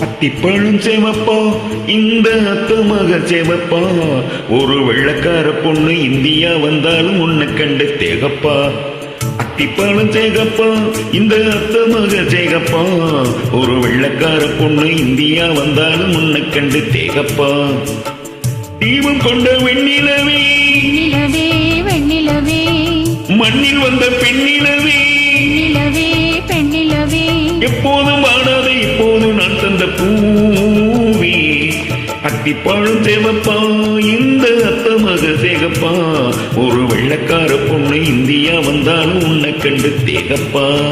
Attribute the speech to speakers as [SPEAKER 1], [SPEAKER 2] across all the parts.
[SPEAKER 1] அத்திப்பழம் சேவப்பா இந்த அத்த மக சேவப்பா. ஒரு வெள்ளக்கார பொண்ணு இந்தியா வந்தாலும் உன்னை கண்டு தேகப்பா. அத்திப்பழம் சேகப்பா இந்த அத்த மக சேகப்பா. ஒரு வெள்ளக்கார பொண்ணு இந்தியா வந்தாலும் உன்னை கண்டு தேகப்பா. தீபம் கொண்ட வெண்ணிலவே.
[SPEAKER 2] நிலவே வெண்ணிலவே.
[SPEAKER 1] மண்ணில் வந்த பெண்ணிலவே.
[SPEAKER 2] நிலவே பெண்ணிலவே.
[SPEAKER 1] எப்போதும் வாடாத இப்போது நான் தந்த பூவே. அத்திப்பாழும் தேவப்பா இந்த அத்த மக சேகப்பா. ஒரு வெள்ளக்கார பொண்ணு இந்தியா வந்தாலும் உன்னை கண்டு தேகப்பா.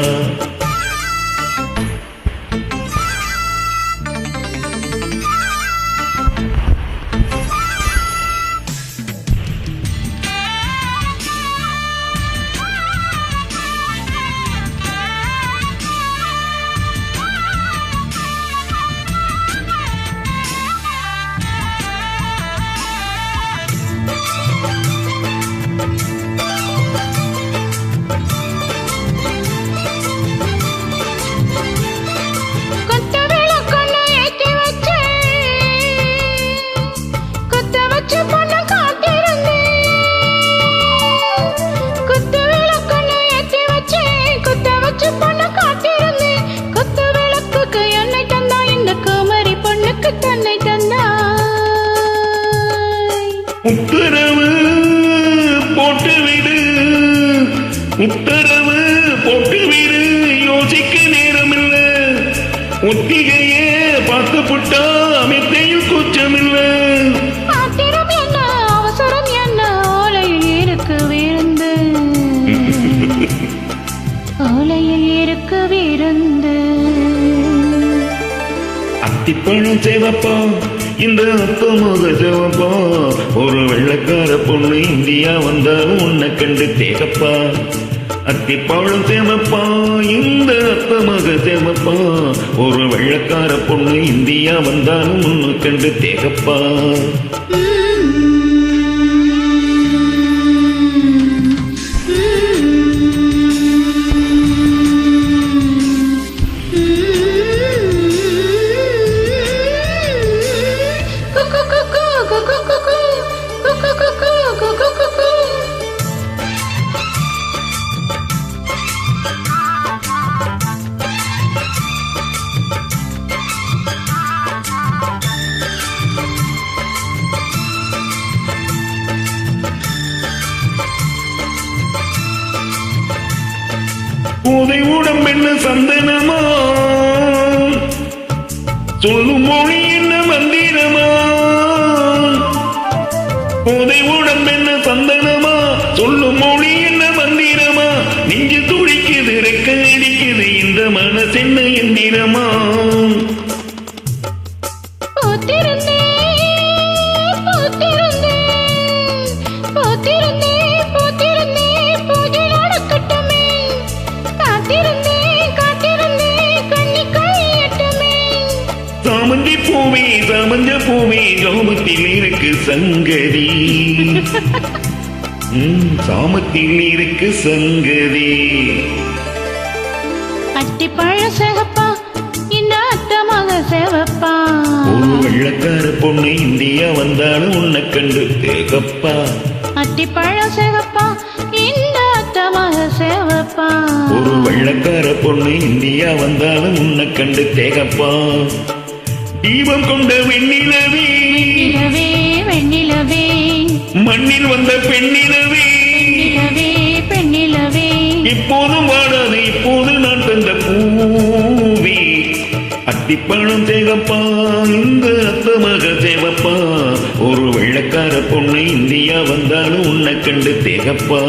[SPEAKER 1] உத்தரவு போட்டு விடு யோசிக்க நேரமில்ல. ஒத்திகையே பார்த்து புட்டா மெத்தையும் குச்சமில்ல.
[SPEAKER 2] ஆத்திரம் என்ன? அவசரம் என்ன? ஓலையில் இருக்கு விருந்து. ஓலையில் இருக்கு விருந்து.
[SPEAKER 1] அத்திப்பழம் சேவப்பா இந்த அத்தமாக சேவப்பா. ஒரு வெள்ளக்கார பொண்ணு இந்தியா வந்தாலும் உன்னை கண்டு தேகப்பா. அத்திப்பழம் சேமப்பா இந்த அத்தமாக சேமப்பா ஒரு வெள்ளக்கார பொண்ணு இந்தியா வந்தாலும் உன்னை கண்டு தேகப்பா. போதை உடம்பென்ன சந்தனமா? சொல்லும் மொழி என்ன மந்திரமா? போதை உடம்பென்ன சந்தனமா? சொல்லும் மொழி என்ன மந்திரமா? நெஞ்சு துடிக்குது ரெக்க அடிக்குது இந்த மனசென்ன எந்திரமா? சாமந்தி பூவே சாமந்த பூவே சாமத்தில் இருக்கு சங்கதி. சாமத்தில் இருக்கு சங்கதி.
[SPEAKER 2] அட்டிப்பழ சிகப்பா இந்த அத்தமாக சிவப்பா.
[SPEAKER 1] ஒரு வெள்ளக்கார பொண்ணு இந்தியா வந்தாலும் உன்னை கண்டு தேகப்பா
[SPEAKER 2] அட்டிப்பழ சிகப்பா இந்த அத்தமாக சிவப்பா.
[SPEAKER 1] ஒரு வெள்ளக்கார பொண்ணு இந்தியா வந்தாலும் உன்னை கண்டு தேகப்பா தீபம் கொண்ட வெண்ணிலவே.
[SPEAKER 2] வெண்ணிலவே
[SPEAKER 1] மண்ணில் வந்த பெண்ணிலவே.
[SPEAKER 2] பெண்ணிலவே.
[SPEAKER 1] இப்போதும் வாடாது இப்போது நான் தந்த பூவே. அத்திப்பழம் தேகப்பா இந்த அத்தமாக தேவப்பா. ஒரு வெள்ளக்கார பொண்ணு இந்தியா வந்தாலும் உன்னை கண்டு தேகப்பா.